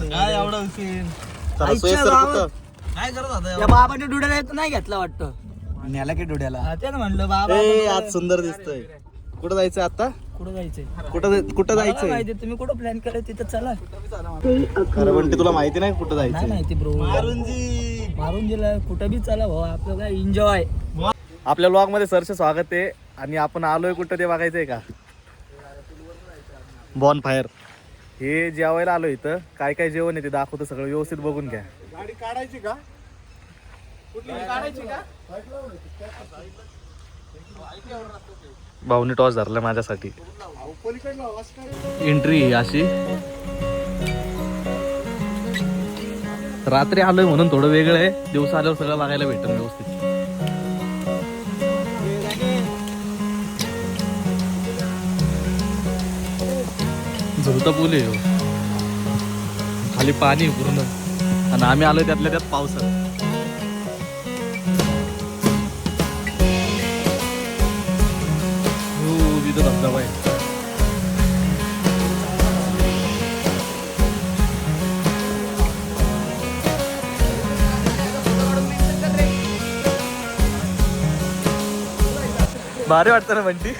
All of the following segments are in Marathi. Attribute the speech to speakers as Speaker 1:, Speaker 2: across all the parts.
Speaker 1: काय एवढा उशीर?
Speaker 2: चला,
Speaker 3: आईच्या
Speaker 2: सोयीस्कर
Speaker 3: गावात-
Speaker 2: कुठं?
Speaker 1: काय करत होता
Speaker 3: त्या डुड्याला येत नाही घेतला वाटतं.
Speaker 4: नेला की डोड्याला?
Speaker 3: हा, तेच म्हणलं बाबा
Speaker 2: ए आज सुंदर दिसतोय. कुठं जायचं आता?
Speaker 3: कुठं जायचंय?
Speaker 2: कुठं कुठं
Speaker 3: मला
Speaker 2: जायचंय?
Speaker 3: माहिती तुम्ही कुठं प्लॅन केलं तिथं चला.
Speaker 2: खरं पण तुला माहिती नाही कुठं
Speaker 3: नाही
Speaker 2: जायचं
Speaker 3: माहिती ब्रो
Speaker 1: मारुंजी.
Speaker 3: मारून गेला कुठं बी चला भाऊ आपलं काय एन्जॉय
Speaker 2: आपल्या ब्लॉगमध्ये सरचे स्वागत आहे. आणि आपण आलोय कुठं ते बघायचंय का? बॉन फायर हे जेवायला आलो इथं. काय काय जेवण आहे ते दाखवतो सगळं. व्यवस्थित बघून घ्या.
Speaker 4: गाडी काढायची का?
Speaker 2: भाऊनी टॉस धरला माझ्यासाठी. एंट्री अशी. रात्री आलोय म्हणून थोडं वेगळं आहे. दिवस आल्यावर सगळं बघायला भेटेल व्यवस्थित. झुलता पूल आहे हो? खाली पाणी पूर्ण. आणि आम्ही आलोय त्यातल्या त्यात पावसात. हो धबधबा आहे. भारी वाटतं ना म्हणती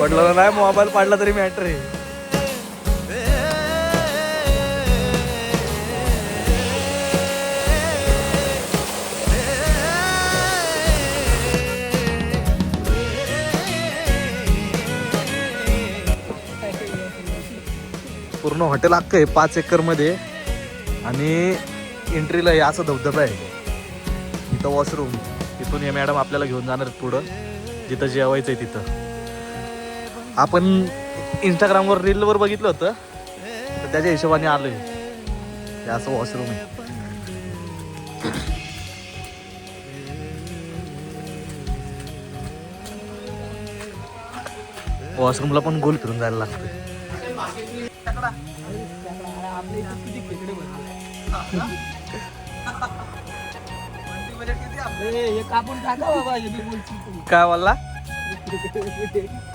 Speaker 2: पडलं नाही मोबाईल पाडला तरी मॅटर आहे पूर्ण हॉटेल अख्खं आहे पाच एकरमध्ये आणि एंट्रीला हे असं धबधबा आहे. इथं वॉशरूम तिथून हे मॅडम आपल्याला घेऊन जाणार पुढं. जिथं जेवायचं आहे तिथं. आपण इंस्टाग्रामवर रीलवर बघितलं होतं. तर त्याच्या हिशोबाने आलोय. हे असं वॉशरूम आहे. वॉशरूमला पण गोल फिरून जायला लागतं
Speaker 3: तू.
Speaker 2: काय बोलला?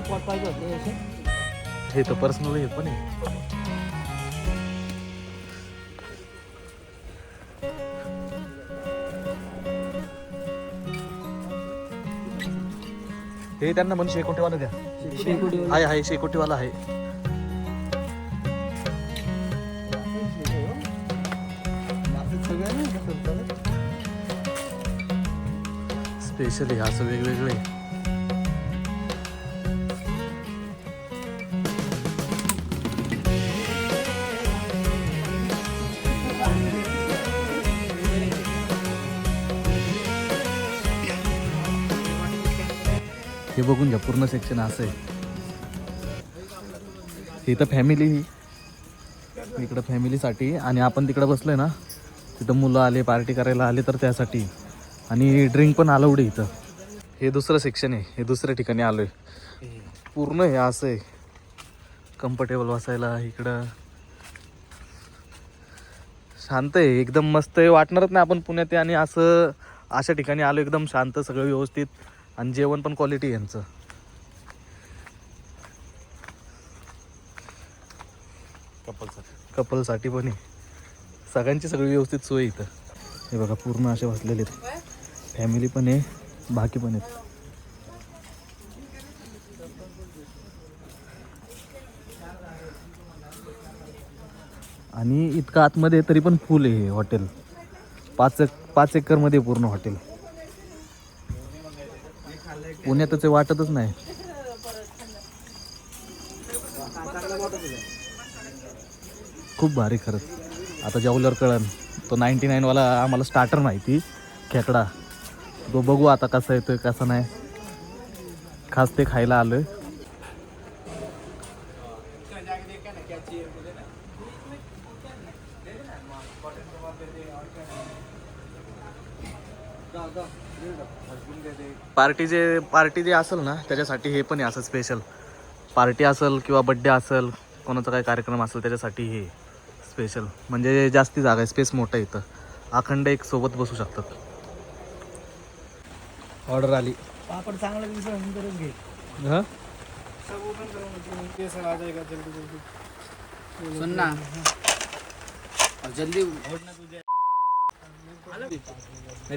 Speaker 3: पोट पाहिजे होतं याचे.
Speaker 2: हे तर पर्सनल हे पण आहे हे त्यांना म्हणून शेकोटीवाला द्या. आहे आहे शेकोटीवाला आहे स्पेशल आहे असं वेगवेगळे. हे बघून घ्या पूर्ण सेक्शन असं आहे. इथं फॅमिली इकडं फॅमिलीसाठी आणि आपण तिकडं बसलोय ना तिथं मुलं आले पार्टी करायला आले तर त्यासाठी. आणि ड्रिंक पण अलाउड आहे इथं. हे दुसरं सेक्शन आहे. हे दुसऱ्या ठिकाणी आलोय. पूर्ण हे असं आहे. कम्फर्टेबल बसायला इकडं. शांत आहे. एकदम मस्त आहे. वाटणारच नाही आपण पुण्यात आहे आणि असं अशा ठिकाणी आलो एकदम शांत सगळं व्यवस्थित. आणि जेवण पण क्वालिटी यांचं. कपलसाठी पण आहे. सगळ्यांची सगळी व्यवस्थित सोय आहे इथं. हे बघा पूर्ण असे बसलेले आहेत. फॅमिली पण आहे बाकी पण आहेत. आणि इतकं आतमध्ये तरी पण फुल आहे हे हॉटेल पाच एक पाच एकरमध्ये पूर्ण हॉटेल पुण्यातच आहे वाटतच नाही. खूप भारी खरंच. आता जेवल्यावर कळन तो नाईन्टी नाईनवाला आम्हाला स्टार्टर माहिती खेकडा. तो बघू आता कसं येतोय कसं नाही. खास ते खायला आलोय. पार्टी जे पार्टी जे असेल ना त्याच्यासाठी हे पण आहे असं स्पेशल पार्टी असेल किंवा बड्डे असेल कोणाचा काही कार्यक्रम असेल त्याच्यासाठी हे स्पेशल म्हणजे जास्ती जागा आहे स्पेस मोठा इथं. अखंड एक सोबत बसू शकतात. ऑर्डर आली.
Speaker 3: पापड चांगला दिवस नंतरच घे.
Speaker 2: हां?
Speaker 3: सुन ना. जल्दी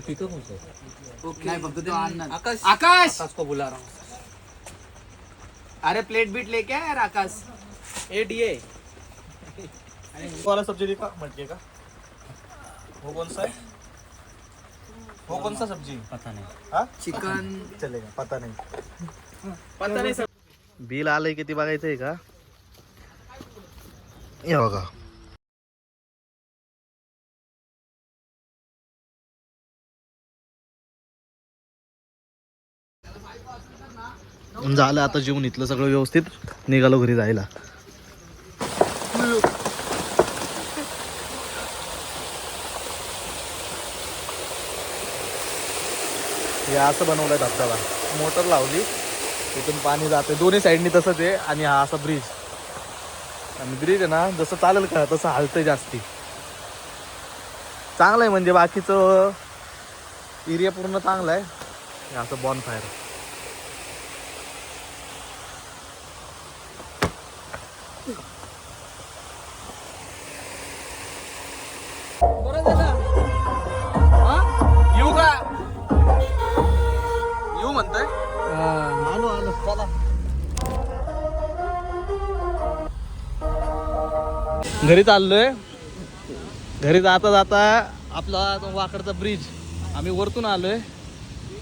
Speaker 2: पिकअप होतं
Speaker 3: ओके. नाही फक्त तो आणणार आकाश. आकाश! को बुला रहा हूँ. अरे प्लेट बीट लेके आया यार आकाश. ए डीए
Speaker 1: वाला सब्जी देखा मटके का? वो कौन सा है? वो कौन सा सब्जी?
Speaker 2: पता नाही।
Speaker 1: हाँ?
Speaker 3: चिकन।
Speaker 1: चलेगा पता नहीं।
Speaker 3: पता नहीं
Speaker 2: बिल आलंय किती बघायचं आहे का? हे बघा. झालं आता जेवण इथलं सगळं व्यवस्थित. निघालो घरी जायला. हे असं बनवलंय धबधबा. मोटर लावली. तिथून पाणी जाते. दोन्ही साईडनी तसंच आहे आणि हा असा ब्रिज आणि ब्रिज आहे ना जसं चालेल का तसं हलतंय जास्ती. चांगलं आहे म्हणजे बाकीचं एरिया पूर्ण चांगला आहे असं बॉन फायर घरी चाललोय घरी जाता जाता आपला तो वाकडचा ब्रिज आम्ही वरतून आलोय.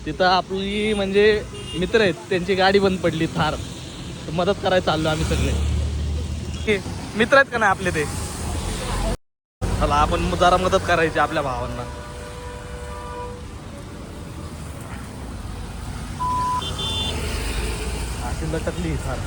Speaker 2: तिथं आपली म्हणजे मित्र आहेत त्यांची गाडी बंद पडली थार. मदत करायला चाललो आम्ही सगळे. मित्र आहेत का नाही आपले ते? चला आपण जरा मदत करायची आपल्या भावांना. अशी लटकली थार.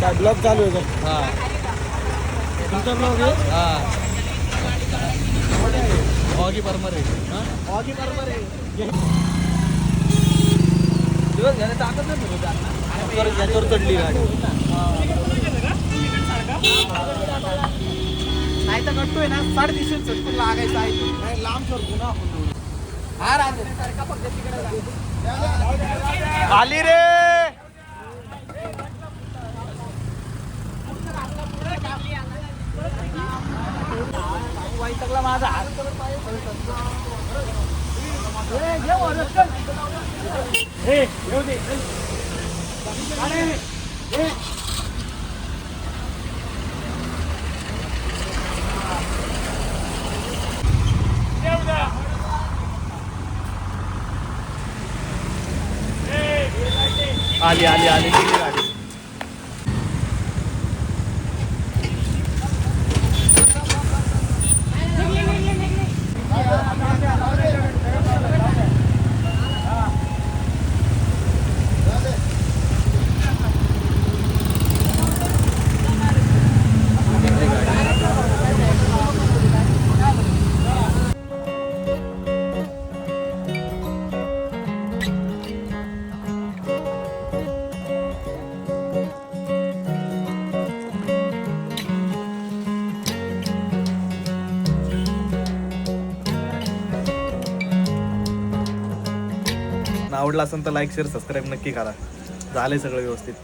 Speaker 1: काय ब्लॉग चालू आहे का?
Speaker 2: हा.
Speaker 1: तुमचा ब्लॉग आहे?
Speaker 2: हा. ऑगी परमर आहे. हा?
Speaker 1: ऑगी बरोबर आहे.
Speaker 3: दिवस घरी टाकत नाही
Speaker 2: याच्यावर चढली गाडी.
Speaker 3: नाही तर कटतोय ना साडेतीनशे चटकून लागायचं आहे.
Speaker 1: नाही लांब करतो ना आपण
Speaker 3: हा राजे.
Speaker 2: आली रे!
Speaker 3: माझा. हात
Speaker 2: आली आली आली. आवडला असेल तर लाईक शेअर सबस्क्राईब नक्की करा. झाले सगळं व्यवस्थित.